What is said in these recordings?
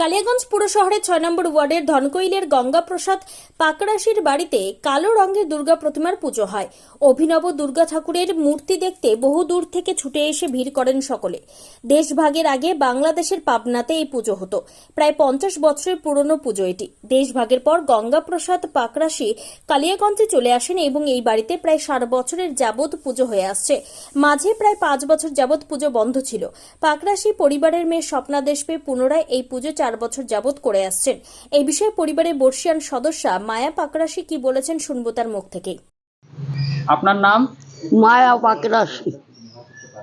কালিয়াগঞ্জ পুর শহরের ছয় নম্বর ওয়ার্ডের ধনকৈলের গঙ্গাপ্রসাদ পাকড়াশির বাড়িতে কালো রঙের দুর্গা প্রতিমার পুজো হয়। অভিনব দুর্গা ঠাকুরের মূর্তি দেখতে বহু দূর থেকে ছুটে এসে ভিড় করেন সকলে। দেশভাগের আগে বাংলাদেশের পাবনাতে এই পুজো হতো। প্রায় পঞ্চাশ বছরের পুরনো পুজো এটি। দেশভাগের পর গঙ্গাপ্রসাদ পাকড়াশি কালিয়াগঞ্জে চলে আসেন এবং এই বাড়িতে প্রায় ষাট বছরের যাবৎ পুজো হয়ে আসছে। মাঝে প্রায় পাঁচ বছর যাবৎ পুজো বন্ধ ছিল। পাকড়াশি পরিবারের মেয়ে স্বপ্নাদেশ পেয়ে পুনরায় এই পুজো চার বছর যাবৎ করে আসছেন। এই বিষয়ে পরিবারের বর্ষিয়ান সদস্যা মায়া পাকরাশি কি বলেছেন শুনব তার মুখ থেকে। আপনার নাম? মায়া পাকরাশি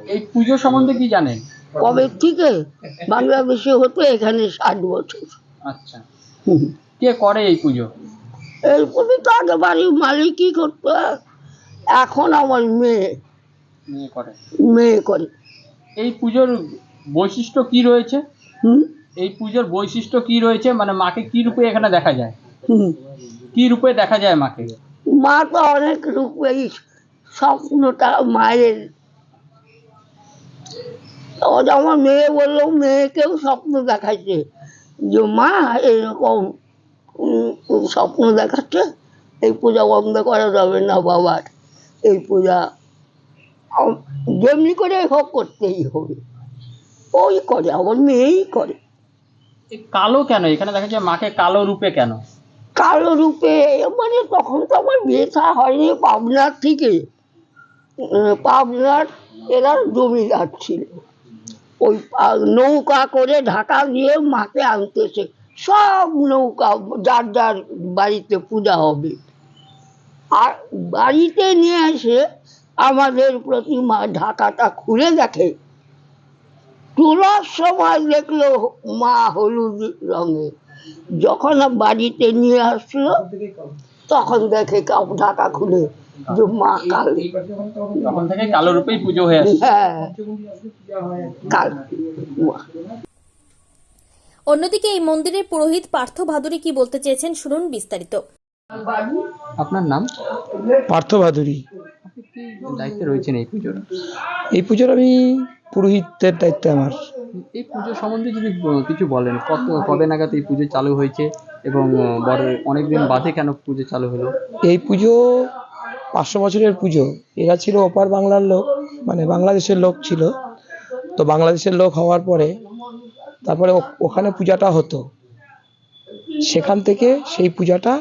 এই পুজো সম্বন্ধে কি জানেন? কবে থেকে? বাংলাদেশে হতো এখানে ষাট বছর। আচ্ছা। কে করে এই পুজো? এরপরে তো আগে বাড়ির মালিকই করতো। এখন আমার মেয়ে। নিয়ে করে। মেয়ে করে। এই পুজোর বৈশিষ্ট্য কি রয়েছে? হুম? এই পুজোর বৈশিষ্ট্য কি রয়েছে? মানে মাকে কি রূপে এখানে দেখা যায়? কি রূপে দেখা যায় মাকে? মা তো অনেক রূপেই স্বপ্নটা মায়ের। আমার মেয়ে বলল মেয়েকেও স্বপ্ন দেখাচ্ছে যে মা এরকম স্বপ্ন দেখাচ্ছে এই পূজা বন্ধ করা যাবে না বাবার। এই পূজা যেমনি করে হোক করতেই হবে। ওই করে আমার মেয়েই করে। কালো কেন? এখানে দেখা যায় মাকে কালো রূপে কেন? কালো রূপে মানে তখন তো আমার বিয়ে হয়নি পাবনার থেকে। পাবনার এরা জমিদার ছিল। ওই নৌকা করে ঢাকা দিয়ে মাকে আনতেছে সব নৌকা যার যার বাড়িতে পূজা হবে। আর বাড়িতে নিয়ে এসে আমাদের প্রতিমা ঢাকাটা খুলে দেখে তোলার সময় দেখল মা হলুদ রঙের যখন বাড়িতে নিয়ে আসলো তখন দেখে কাপ ঢাকা খুলে যে মা কালী। তখন থেকে কালো রূপেই পুজো হয়ে হ্যাঁ। কাল অন্যদিকে এই মন্দিরের পুরোহিত পার্থ ভাদুরী কি বলতে চেয়েছেন শুনুন বিস্তারিত। আপনার নাম? পার্থ ভাদুরী। দায়িত্বে রয়েছেন এই পুজোর? এই পুজোর আমি পুরোহিতের দায়িত্ব আমার। এই পুজো সম্বন্ধে যদি কিছু বলেন কত কবে নাগাদ এই পুজো চালু হয়েছে এবং অনেকদিন বাদে কেন পুজো চালু হলো? এই পুজো পাঁচশো বছরের পুজো। এরা ছিল ওপার বাংলার লোক মানে বাংলাদেশের লোক ছিল। তো বাংলাদেশের লোক হওয়ার পরে তারপরে ওখানে পূজাটা হতো। সেখান থেকে সেই পূজাটা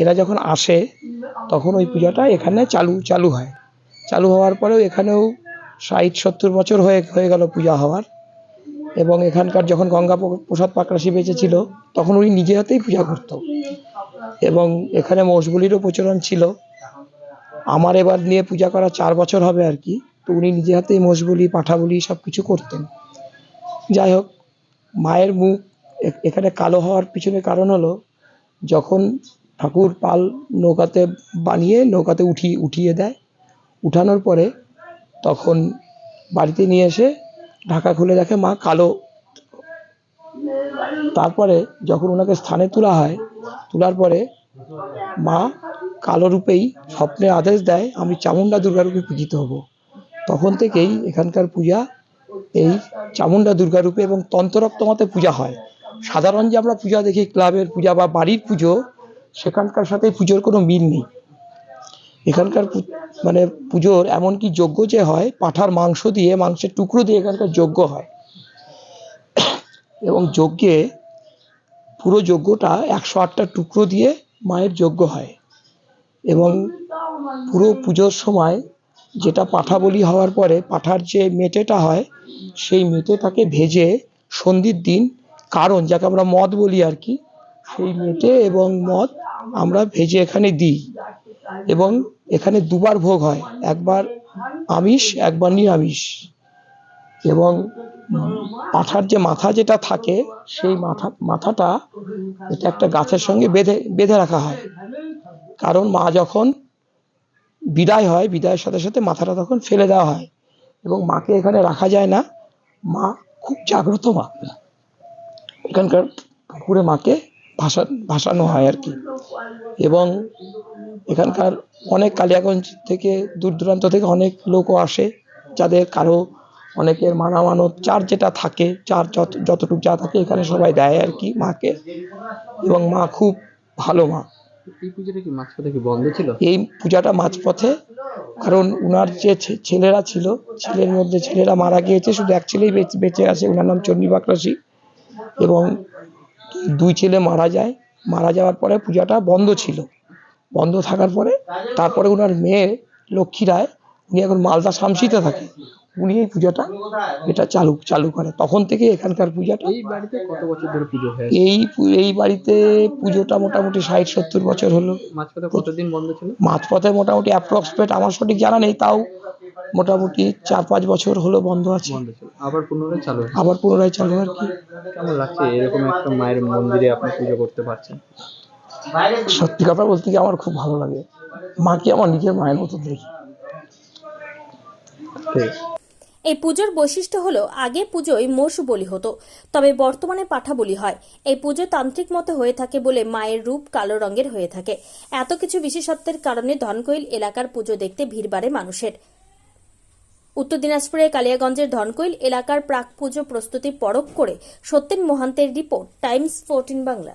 এরা যখন আসে তখন ওই পূজাটা এখানে চালু চালু হয়। চালু হওয়ার পরেও এখানেও ষাট, সত্তর বছর হয়ে হয়ে গেল পূজা হওয়ার। এবং এখানকার যখন গঙ্গা প্রসাদ পাকরাশি বেঁচে ছিল তখন উনি নিজে হাতেই পূজা করতো। এবং এখানে মোষগুলিরও প্রচলন ছিল। আমার এবার নিয়ে পূজা করা চার বছর হবে আর কি, তো উনি নিজে হাতেই মোষ বলি পাঠা বলি সব কিছু করতেন। যাই হোক, মায়ের মুখ এখানে কালো হওয়ার পিছনে কারণ হলো, যখন ঠাকুর পাল নৌকাতে বানিয়ে নৌকাতে উঠি, উঠিয়ে দেয়, উঠানোর পরে তখন বাড়িতে নিয়ে এসে ঢাকা খুলে দেখে মা কালো। তারপরে যখন ওনাকে স্থানে তোলা হয়, তোলার পরে মা কালো রূপেই স্বপ্নে আদেশ দেয়, আমি চামুন্ডা দুর্গা রূপে পূজিত হব। তখন থেকেই এখানকার পূজা এই চামুন্ডা দুর্গা রূপে এবং তন্ত্ররক্তমতে পূজা হয়। সাধারণ যে আমরা পূজা দেখি, ক্লাবের পূজা বা বাড়ির পুজো, সেখানকার সাথে পুজোর কোনো মিল নেই। এখানকার মানে পুজোর এমনকি যজ্ঞ যে হয়? পাঠার মাংস দিয়ে, মাংসের টুকরো দিয়ে এখানকার যজ্ঞ হয়। এবং যজ্ঞে পুরো যজ্ঞটা একশো আটটা টুকরো দিয়ে মায়ের যজ্ঞ হয়। এবং পুরো পুজোর সময় যেটা পাঠা বলি হওয়ার পরে পাঠার যে মেটেটা হয়, সেই মেটেটাকে ভেজে সন্ধির দিন, কারণ যাকে আমরা মদ বলি আর কি, সেই মেটে এবং মদ আমরা ভেজে এখানে দিই। এবং এখানে দুবার ভোগ হয়, একবার আমিষ, একবার নিরামিষ। এবং পাঠার যে মাথা যেটা থাকে, সেই মাথা, মাথাটা এটা একটা গাছের সঙ্গে বেঁধে বেঁধে রাখা হয়। কারণ মা যখন বিদায় হয়, বিদায়ের সাথে সাথে মাথাটা তখন ফেলে দেওয়া হয় এবং মাকে এখানে রাখা যায় না। মা খুব জাগ্রত মা। এখানকার পুকুরে মাকে ভাসা ভাসানো হয় আর কি। এবং এখানকার অনেক কালিয়াগঞ্জ থেকে দূর দূরান্ত থেকে অনেক লোকও আসে যাদের কারও অনেকের মানা মানত চার যেটা থাকে চার যত যতটুকু যা থাকে এখানে সবাই দেয় আর কি মাকে। এবং মা খুব ভালো মা। এই পুজোটা কি মাঝপথে কি বন্ধ ছিল? এই পূজাটা মাঝপথে কারণ উনার যে ছেলেরা ছিল ছেলের মধ্যে ছেলেরা মারা গিয়েছে শুধু এক ছেলেই বেঁচে- আছে ওনার নাম চণ্ডী বাকরাসি এবং দুই ছেলে মারা যায়। মারা যাওয়ার পরে পূজাটা বন্ধ ছিল। বন্ধ থাকার পরে তারপরে ওনার মেয়ে লক্ষ্মী রায় উনি এখন মালদা শামসিতে থাকে। উনি এই পূজাটা এটা চালু চালু করে। তখন থেকে এখানকার পূজাটা এই বাড়িতে কত বছর ধরে পুজো হয়ে? এই এই বাড়িতে পুজোটা মোটামুটি ষাট সত্তর বছর হলো। মাঝপথে কতদিন বন্ধ ছিল? মাঝপথে মোটামুটি অ্যাপ্রক্সিমেট আমার সঠিক জানা নেই তাও মোটামুটি চার পাঁচ বছর হলো বন্ধ আছে। আবার পুনরায় চালু আবার পুনরায় চালু আর কি। কেমন লাগছে? এরকম একটা মায়ের মন্দিরে আপনি পুজো করতে পারছেন? সত্যি কথা বলতে কি আমার খুব ভালো লাগে। মাকে আমার নিজের মায়ের মতো দেখি? এই পুজোর বৈশিষ্ট্য হলো আগে পুজোয় মোষ বলি হতো তবে বর্তমানে পাঠা বলি হয়। এই পুজো তান্ত্রিক মতে হয়ে থাকে বলে মায়ের রূপ কালো রঙের হয়ে থাকে। এত কিছু বিশেষত্বের কারণে ধনকৈল এলাকার পুজো দেখতে ভিড় বাড়ে মানুষের। উত্তর দিনাজপুরের কালিয়াগঞ্জের ধনকৈল এলাকার প্রাক পুজো প্রস্তুতি পরখ করে সত্যেন মোহান্তের রিপোর্ট টাইমস ফোরটিন বাংলা।